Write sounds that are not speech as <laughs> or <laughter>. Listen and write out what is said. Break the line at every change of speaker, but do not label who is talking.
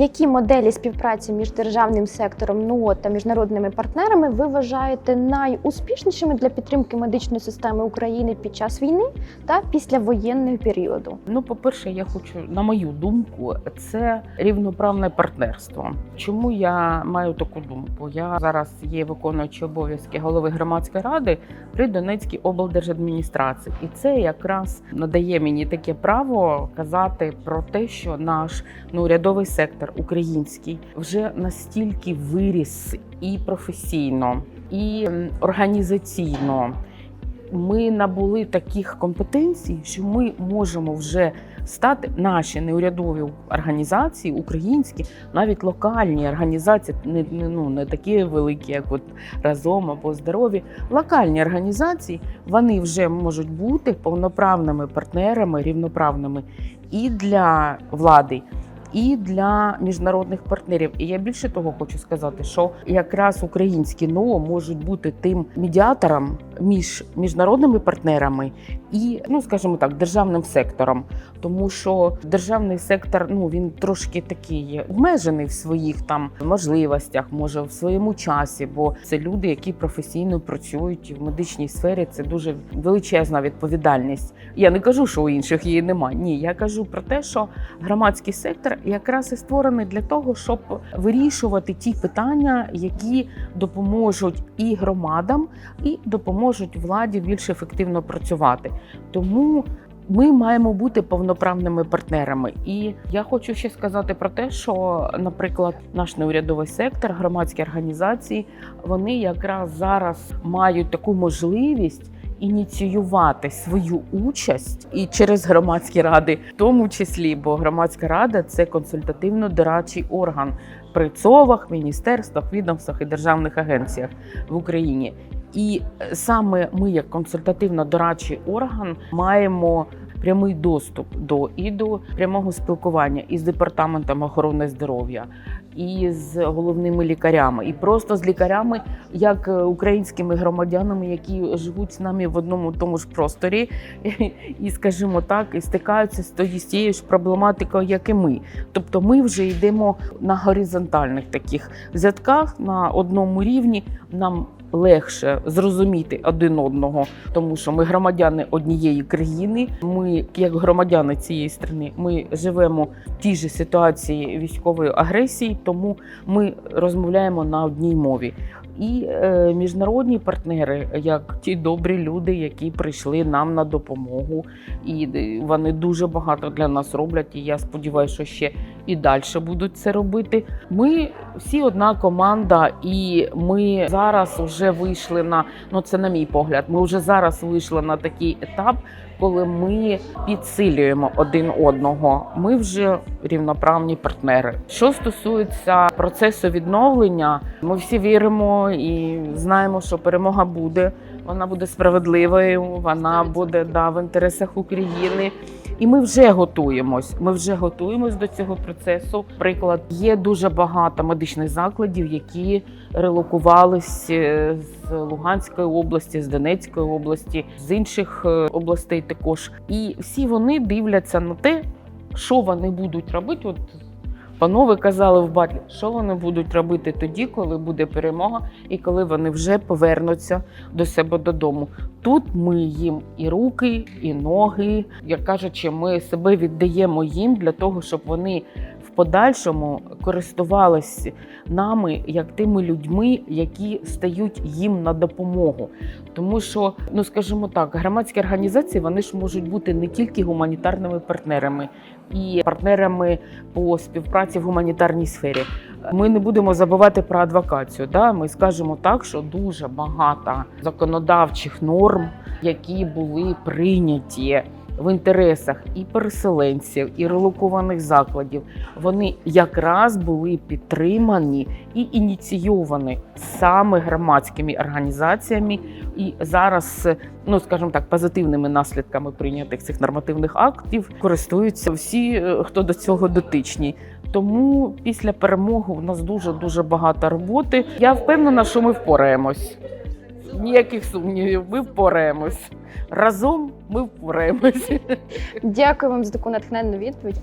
Які моделі співпраці між державним сектором НУО та міжнародними партнерами ви вважаєте найуспішнішими для підтримки медичної системи України під час війни та післявоєнного періоду?
Ну, по-перше, я хочу, на мою думку, це рівноправне партнерство. Чому я маю таку думку? Я зараз є виконуючий обов'язки голови громадської ради при Донецькій облдержадміністрації, і це якраз надає мені таке право казати про те, що наш ну, урядовий сектор український вже настільки виріс і професійно, і організаційно. Ми набули таких компетенцій, що ми можемо вже стати наші неурядові організації, українські, навіть локальні організації, не, не, ну, не такі великі, як от разом або здорові. Локальні організації вони вже можуть бути повноправними партнерами, рівноправними і для влади. І для міжнародних партнерів, і я більше того хочу сказати, що якраз українські НО можуть бути тим медіатором між міжнародними партнерами і, ну скажімо так, державним сектором, тому що державний сектор ну він трошки такий обмежений в своїх там можливостях, може в своєму часі, бо це люди, які професійно працюють в медичній сфері. Це дуже величезна відповідальність. Я не кажу, що у інших її немає. Ні, я кажу про те, що громадський сектор якраз і створений для того, щоб вирішувати ті питання, які допоможуть і громадам, і допоможуть владі більш ефективно працювати. Тому ми маємо бути повноправними партнерами. І я хочу ще сказати про те, що, наприклад, наш неурядовий сектор, громадські організації, вони якраз зараз мають таку можливість. Ініціювати свою участь і через громадські ради, в тому числі, бо громадська рада це консультативно-дорадчий орган при ЦОВах, міністерствах, відомствах і державних агенціях в Україні. І саме ми, як консультативно-дорадчий орган, маємо прямий доступ до і до прямого спілкування із департаментом охорони здоров'я, і з головними лікарями, і просто з лікарями, як е, українськими громадянами, які живуть з нами в одному тому ж просторі, <laughs> і, скажімо так, і стикаються з тією ж проблематикою, як і ми. Тобто, ми вже йдемо на горизонтальних таких взятках на одному рівні. Нам легше зрозуміти один одного, тому що ми громадяни однієї країни. Ми, як громадяни цієї країни, ми живемо в тій же ситуації військової агресії, тому ми розмовляємо на одній мові. І е, міжнародні партнери, як ті добрі люди, які прийшли нам на допомогу, і е, вони дуже багато для нас роблять. І я сподіваюся, що ще і далі будуть це робити. Ми всі одна команда, і ми зараз вже вийшли на ну це на мій погляд. Ми вже зараз вийшли на такий етап, коли ми підсилюємо один одного. Ми вже рівноправні партнери. Що стосується процесу відновлення, ми всі віримо і знаємо, що перемога буде. Вона буде справедливою, вона буде да, в інтересах України. І ми вже готуємось. Ми вже готуємось до цього процесу. Приклад є дуже багато медичних закладів, які релокувались е, з Луганської області, з Донецької області, з інших е, областей також. І всі вони дивляться на те, що вони будуть робити. От панове казали в батлі, що вони будуть робити тоді, коли буде перемога, і коли вони вже повернуться до себе додому. Тут ми їм і руки, і ноги, як кажучи, ми себе віддаємо їм для того, щоб вони подальшому користувалися нами як тими людьми, які стають їм на допомогу. Тому що, ну скажімо так, громадські організації вони ж можуть бути не тільки гуманітарними партнерами і партнерами по співпраці в гуманітарній сфері. Ми не будемо забувати про адвокацію. Да? Ми скажемо так, що дуже багато законодавчих норм, які були прийняті в інтересах і переселенців, і релокованих закладів, вони якраз були підтримані і ініційовані саме громадськими організаціями. І зараз, ну скажімо так, позитивними наслідками прийнятих цих нормативних актів користуються всі, е, хто до цього дотичні. Тому після перемоги у нас дуже дуже багато роботи. Я впевнена, що ми впораємось. Ніяких сумнівів, ми впораємось. Разом ми впораємось.
Дякую вам за таку натхненну відповідь.